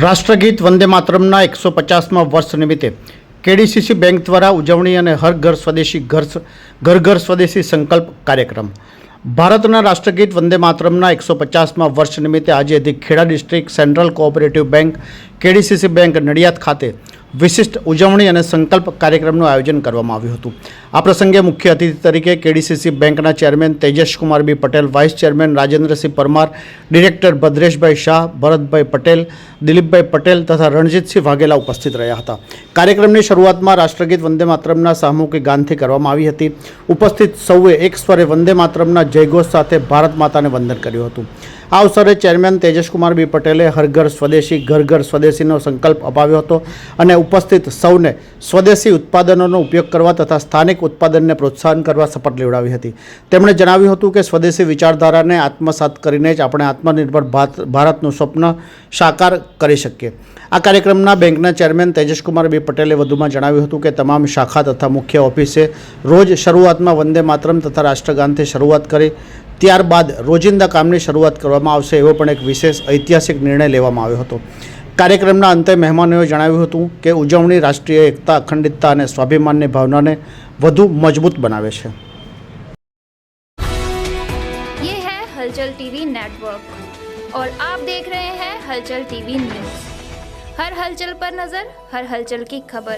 રાષ્ટ્રગીત વંદે માતરમના એકસો પચાસમાં વર્ષ નિમિત્તે કેડીસીસી બેંક દ્વારા ઉજવણી અને હર ઘર સ્વદેશી ઘર ઘર ઘર સ્વદેશી સંકલ્પ કાર્યક્રમ. ભારતના રાષ્ટ્રગીત વંદે માતરમના એકસો પચાસમાં વર્ષ નિમિત્તે આજે Kheda district central cooperative bank, K D C C bank Nadiad ખાતે વિશિષ્ટ ઉજવણી અને સંકલ્પ કાર્યક્રમનું આયોજન કરવામાં આવ્યું હતું. આ પ્રસંગે મુખ્ય અતિથિ તરીકે કેડીસીસી બેંકના chairman Tejaskumar B Patel, vice chairman Rajendrasinh Parmar, director Bhadreshbhai Shah, Bharatbhai Patel, Dilipbhai Patel તથા રણજીતસિંહ વાઘેલા ઉપસ્થિત રહ્યા હતા. કાર્યક્રમની શરૂઆતમાં રાષ્ટ્રગીત વંદે માતરમના સામૂહિક ગાનથી કરવામાં આવી હતી. ઉપસ્થિત સૌએ એક સ્વરે વંદે માતરમના જયઘોષ સાથે ભારત માતાને વંદન કર્યું હતું. આ અવસરે ચેરમેન તેજસકુમાર બી પટેલે હર ઘર સ્વદેશી ઘર ઘર સ્વદેશીનો સંકલ્પ અપાવ્યો હતો અને ઉપસ્થિત સૌને સ્વદેશી ઉત્પાદનોનો ઉપયોગ કરવા તથા સ્થાનિક ઉત્પાદનને પ્રોત્સાહન કરવા શપથ લેવડાવી હતી. તેમણે જણાવ્યું હતું કે સ્વદેશી વિચારધારાને આત્મસાત કરીને જ આપણે આત્મનિર્ભર ભારત, ભારતનું સ્વપ્ન સાકાર કરી શકીએ. આ કાર્યક્રમના બેંકના ચેરમેન તેજસકુમાર બી પટેલે વધુમાં જણાવ્યું હતું કે તમામ શાખા તથા મુખ્ય ઓફિસે રોજ શરૂઆતમાં વંદે માતરમ તથા રાષ્ટ્રગાનથી શરૂઆત કરી ત્યારબાદ રોજિંદા કામની શરૂઆત કરવામાં આવશે એવો પણ એક વિશેષ ઐતિહાસિક નિર્ણય લેવામાં આવ્યો હતો કાર્યક્રમના અંતે મહેમાનોએ જણાવ્યું હતું કે ઉજવણી રાષ્ટ્રીય એકતા અખંડિતતા અને સ્વાભિમાનની ભાવનાને વધુ મજબૂત બનાવે છે ये है हलचल टीवी नेटवर्क और आप देख रहे हैं हलचल टीवी न्यूज हर हलचल पर नजर हर हलचल की खबर